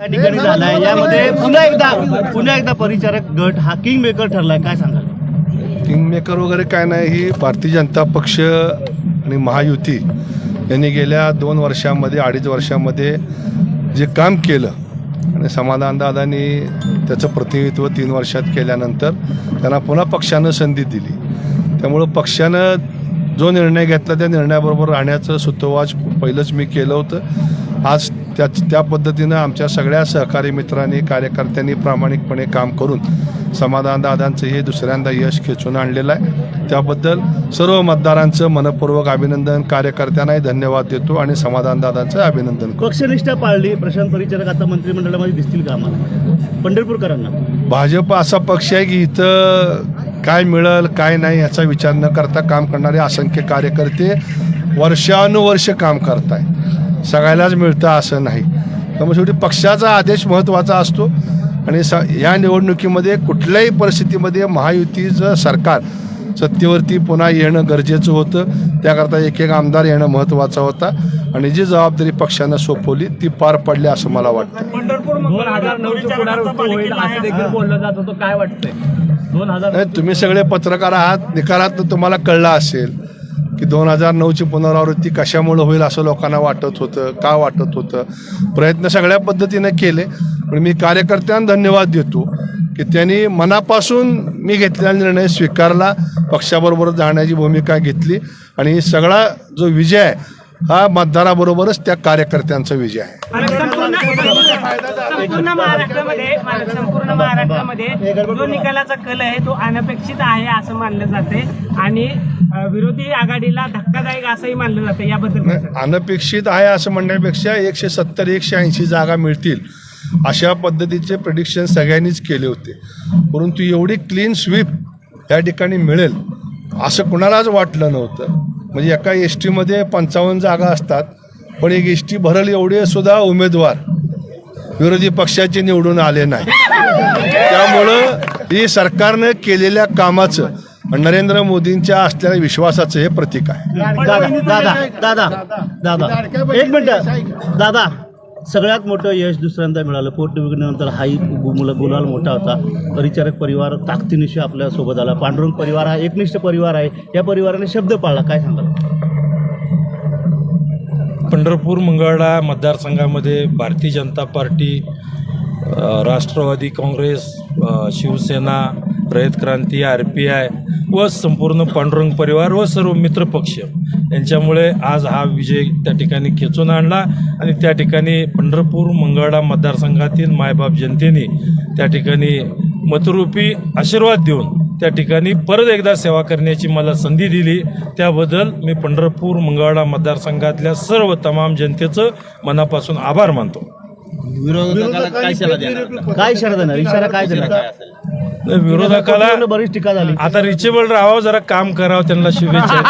या ठिकाणी झालाय यामध्ये पुन्हा एकदा पुन्हा एकदा परिचारक गट हा किंग मेकर ठरलाय. काय सांगाल? किंगमेकर वगैरे काय नाही ही भारतीय जनता पक्ष आणि महायुती यांनी गेल्या दोन वर्षामध्ये अडीच वर्षामध्ये जे काम केलं आणि समाधानदादांनी त्याचं प्रतिनिधित्व तीन वर्षात केल्यानंतर त्यांना पुन्हा पक्षानं संधी दिली. त्यामुळं पक्षानं जो निर्णय घेतला त्या निर्णयाबरोबर राहण्याचं सुतोवाच पहिलंच मी केलं होतं. आज त्या त्या पद्धतीनं आमच्या सगळ्या सहकारी मित्रांनी कार्यकर्त्यांनी प्रामाणिकपणे काम करून समाधानदादांचं हे दुसऱ्यांदा यश खेचून आणलेलं आहे. त्याबद्दल सर्व मतदारांचं मनपूर्वक अभिनंदन कार्यकर्त्यांनाही धन्यवाद देतो आणि समाधानदादांचं अभिनंदन करतो. पक्षनिष्ठा पाळली प्रशांत परिचारक आता मंत्रिमंडळामध्ये दिसतील का आम्हाला? पंढरपूरकरांना. भाजप असा पक्ष आहे की इथं काय मिळेल काय नाही याचा विचार न करता काम करणारे असंख्य कार्यकर्ते वर्षानुवर्ष काम करत आहे सगळ्यालाच मिळतं असं नाही. त्यामुळे शेवटी पक्षाचा आदेश महत्त्वाचा असतो. आणि स या निवडणुकीमध्ये कुठल्याही परिस्थितीमध्ये महायुतीचं सरकार सत्तेवरती पुन्हा येणं गरजेचं होतं. त्याकरता एक एक आमदार येणं महत्त्वाचा होता. आणि जी जबाबदारी पक्षानं सोपवली ती पार पडली असं मला वाटतं. नाही तुम्ही सगळे पत्रकार आहात. निकालात तुम्हाला कळलं असेल. की दोन हजार नऊची पुनरावृत्ती कशामुळे होईल असं लोकांना वाटत होतं? का वाटत होतं? प्रयत्न सगळ्या पद्धतीने केले. पण मी कार्यकर्त्यांना धन्यवाद देतो की त्यांनी मनापासून मी घेतलेला निर्णय स्वीकारला. पक्षाबरोबर जाण्याची भूमिका घेतली. आणि सगळा जो विजय आहे हा मतदाराबरोबरच त्या कार्यकर्त्यांचा विजय आहे. संपूर्ण महाराष्ट्रामध्ये संपूर्ण महाराष्ट्रामध्ये जो निकालाचा कल आहे तो अनपेक्षित आहे असं मानलं जाते. आणि विरोधी आघाडीला धक्कादायक असंही मानलं जातं याबद्दल काय सांगाल? अनपेक्षित आहे असं म्हणण्यापेक्षा एकशे सत्तर एकशे ऐंशी जागा मिळतील अशा पद्धतीचे प्रिडिक्शन सगळ्यांनीच केले होते. परंतु एवढी क्लीन स्वीप या ठिकाणी मिळेल असं कुणालाच वाटलं नव्हतं. म्हणजे एका एस टीमध्ये पंचावन्न जागा असतात पण एक एस टी भरल एवढे सुद्धा उमेदवार विरोधी पक्षाचे निवडून आले नाही. त्यामुळं ही सरकारनं केलेल्या कामाचं नरेंद्र मोदींच्या असलेल्या विश्वासाचं हे प्रतीक आहे. दादा दादा दादा दादा एक मिनिट. दादा सगळ्यात मोठं यश दुसऱ्यांदा मिळालं. पोटनिवडणुकीनंतर हाही गुमुला गुलाल मोठा होता. परिचारक परिवार ताकदीनिशी आपल्यासोबत आला. पांडुरंग परिवार हा एकनिष्ठ परिवार आहे. या परिवाराने शब्द पाळला. काय सांगाल? पंढरपूर मंगळा मतदारसंघामध्ये Bharatiya Janata party Rashtrawadi Congress Shivsena Rayat Kranti R P I व संपूर्ण पांडुरंग परिवार व सर्व मित्रपक्ष यांच्यामुळे आज हा विजय त्या ठिकाणी खेचून आणला आणि त्या ठिकाणी पंढरपूर मंगळा मतदारसंघातील मायबाप जनतेने त्या ठिकाणी मतरूपी आशीर्वाद देऊन त्या ठिकाणी परत एकदा सेवा करण्याची मला संधी दिली. त्याबद्दल मी पंढरपूर मंगळा मतदारसंघातल्या सर्व तमाम जनतेचं मनापासून आभार मानतो. काय इशारा देणार? इशारा काय देणार विरोधकाला बरीच टीका झाली. आता रिचेबल राहावं जरा काम करावं त्यांना शुभेच्छा